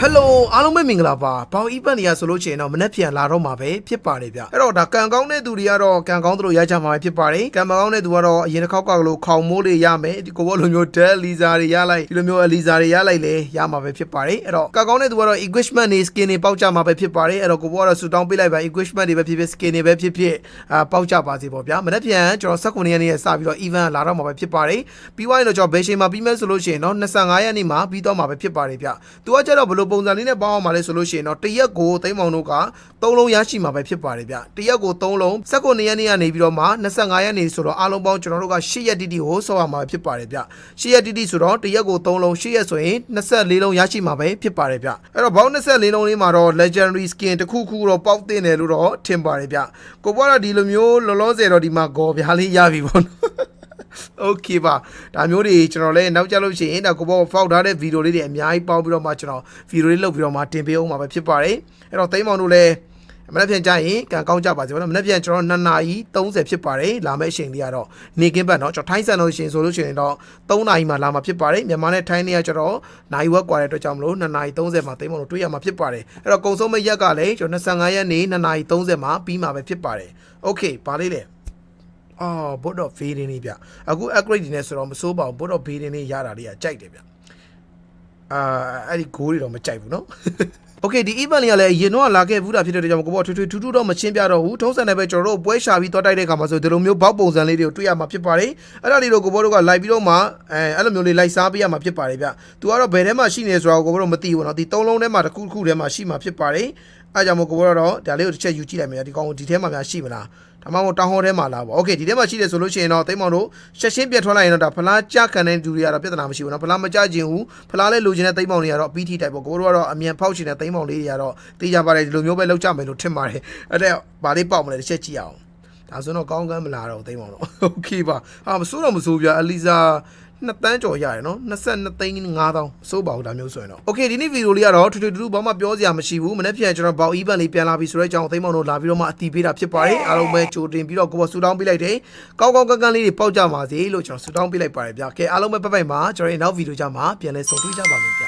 ဟယ်လိုအားလုံးပဲမင်္ဂလာပါဘောင်အီပတ်နေရဆိုလို့ရှိရင်တော့မနေ့ပြန်လာတော့မှာပဲဖြစ်ပါတယ်ဗျအဲ့တော့ဒါကံကောင်းတဲ့သူတွေကတော့ကံကောင်းသလိုရကြမှာပဲဖြစ်ပါတယ်ကံမကောင်းတဲ့သူကတော့အရင်တစ်ခေါက်ကလို့ခေါင်မိုးတွေရမယ်ဒီကိုဘောလိုမျိုးဒက်လီဇာတွေရလိုက်ဒီလိုမျိုးအလီဇာတွေရလိုက်လေရမှာပဲဖြစ်ပါတယ်အဲ့တော့ကံကောင်းတဲ့သူကတော့ equipment တွေ skin တွေပေါက်ကြမှာပဲဖြစ်ပါတယ်အဲ့တော့ကိုဘောကတော့ဆူတောင်းပေးလိုက်ပါ equipment တွေပဲဖြစ်ဖြစ် skin တွေပဲဖြစ်ဖြစ်အာပေါက်ကြပါစေပေါ့ဗျာမနေ့ပြန်ကျွန်တော်19ရက်နေ့စပြီးတော့ event လာတော့မှာပဲဖြစ်ပါတယ်ပြီးသွားရင်တော့ကျွန်တော်ဘယ်ချိန်မှာပြီးမဲ့ဆိုလို့ရှိရင်တော့25ရက်နေ့မှာပြီးတော့မှာပဲဖြစ်ပါတယ်ဗျသူကကြတော့ဘယ်လိုပုံစံလေးနဲ့ပေါင်းအောင်မှာလဲဆိုလို့ရှိရင်တော့တရက်ကိုသိမ်းမောင်တို့က3လုံးရရှိမှာပဲဖြစ်ပါတယ်ဗျတရက်ကို3လုံး19ရက်နေ့ကနေပြီးတော့မှ25ရက်နေ့ဆိုတော့အားလုံးပေါင်းကျွန်တော်တို့က10ရက်တိတိကိုဆောက်ရမှာဖြစ်ပါတယ်ဗျ10ရက်တိတိဆိုတော့တရက်ကို3လုံး10ရက်ဆိုရင်24လုံးရရှိမှာပဲဖြစ်ပါတယ်ဗျအဲ့တော့ဘောင်း24လုံးလေးမှာတော့ legendary skin တစ်ခုခုတော့ပေါက်တင်တယ်လို့တော့ထင်ပါတယ်ဗျကိုဘွားတော့ဒီလိုမျိုးလောလောဆယ်တော့ဒီမှာဂေါ်ပြားလေးရပြီပေါ့နော် โอเคပါဒါမျိုးတွေကျွန်တော်လည်းနောက်ကြလို့ရှိရင်ဒါကိုဘောဖောက်ထားတဲ့ဗီဒီယိုလေးတွေအများကြီးပေါင်းပြီးတော့မှကျွန်တော်ဗီဒီယိုလေးလုပ်ပြီးတော့မှတင်ပေးအောင်မှာပဲဖြစ်ပါတယ်အဲ့တော့သိမ်းမောင်တို့လည်းမနေ့ပြန်ကြရင်ကံကောင်းကြပါစေဗျာမနေ့ပြန်ကျွန်တော်2နာရီ30ဖြစ်ပါတယ်လာမယ့်အချိန်လေးကတော့နေကင်းဘတ်เนาะကျွန်တော်ထိုင်းဆန်လို့ရှိရင်ဆိုလို့ရှိရင်တော့3နာရီမှလာမှာဖြစ်ပါတယ်မြန်မာနဲ့ထိုင်းနေကကျွန်တော်နိုင်ဝက်กว่าတဲ့အတွက်ကြောင့်မလို့2နာရီ30မှာသိမ်းမောင်တို့တွေ့ရမှာဖြစ်ပါတယ်အဲ့တော့ကုံဆုံးမဲ့ရက်ကလည်းကျွန်တော်25ရက်နေ့2နာရီ30မှာပြီးမှာပဲဖြစ်ပါတယ်โอเคပါလေးလေ အော်ဘုတ်တော့ဖေးရင်းလေးဗျအခု upgrade တွေနဲ့ဆိုတော့မစိုးပါဘူးဘုတ်တော့ဖေးရင်းလေးရတာလေးကကြိုက်တယ်ဗျအာအဲ့ဒီဂိုးတွေတော့မကြိုက်ဘူးเนาะ โอเคဒီ event လေးကလည်းရင်တော့လာခဲ့ဘူးတာဖြစ်တဲ့အတွက်ကြောင့်ကိုပေါ့ထွေထွေထူးထူးတော့မရှင်းပြတော့ဘူးထုံးစံနဲ့ပဲကျွန်တော်တို့ပွဲရှာပြီးတော့တိုက်တဲ့အခါမှာဆိုဒီလိုမျိုးဘောက်ပုံစံလေးတွေကိုတွေ့ရမှာဖြစ်ပါတယ်အဲ့ဒါလေးတော့ကိုပေါ့တို့ကလိုက်ပြီးတော့မှအဲအဲ့လိုမျိုးလေးလိုက်စားပေးရမှာဖြစ်ပါတယ်ဗျသူကတော့ဘယ်ထဲမှာရှိနေဆိုတော့ကိုပေါ့တို့မသိဘူးเนาะဒီသုံးလုံးထဲမှာတစ်ခုတစ်ခုထဲမှာရှိမှာဖြစ်ပါတယ်အဲ့ကြောင့်မို့ကိုပေါ့တော့ဒါလေးကိုတစ်ချက်ယူကြည့်လိုက်မယ်ဒီကောင်ကိုဒီထဲမှာများရှိမလား ဒါမှမဟုတ်တောင်ဟောထဲမှာလားပေါ့โอเคဒီထဲမှာရှိတယ်ဆိုလို့ရှိရင်တော့တိတ်မောင်တို့ရှက်ရှင်းပြတ်ထွက်လိုက်ရင်တော့ဒါဖလားကြခံတဲ့လူတွေကတော့ပြဿနာမရှိဘူးเนาะဖလားမကြခြင်းဘူးဖလားလဲလိုချင်တဲ့တိတ်မောင်တွေကတော့ PT တိုက်ပေါ့ကိုတို့ကတော့အမြန်ဖောက်ချင်တဲ့တိတ်မောင်လေးတွေကတော့တေးကြပါတယ်ဒီလိုမျိုးပဲလောက်ကြမယ်လို့ထင်ပါတယ်အဲ့ဒါဗာလေးပေါက်မလဲတစ်ချက်ကြည့်အောင်ဒါဆိုတော့ကောင်းကမ်းမလာတော့တိတ်မောင်တော့โอเคပါဟာမစိုးတော့မစိုးပြအလီဇာ 2တန်းကျော်ရတယ်နော်22သိန်း5000အစိုးပါဘူးဒါမျိုးဆိုရင်တော့ Okay ဒီနေ့ဗီဒီယိုလေးကတော့ထူထူတူတူဘာမှပြောစရာမရှိဘူးမနေ့ပြန်ကျွန်တော်ဘောက် event လေးပြန်လာပြီဆိုတော့ကြောင့်သိမ်းမောင်တို့လာပြီးတော့မှအတီးပေးတာဖြစ်ပါတယ်အားလုံးပဲကြိုတင်ပြီးတော့ကိုယ်ဆူတောင်းပေးလိုက်တယ်ကောင်းကောင်းကန်းကန်းလေးတွေပေါက်ကြပါစေလို့ကျွန်တော်ဆူတောင်းပေးလိုက်ပါတယ်ဗျာ Okay အားလုံးပဲပတ်ပိုင်ပါကျွန်တော်နောက်ဗီဒီယိုကြမှာပြန်လဲဆုံတွေ့ကြပါမယ်ဗျာ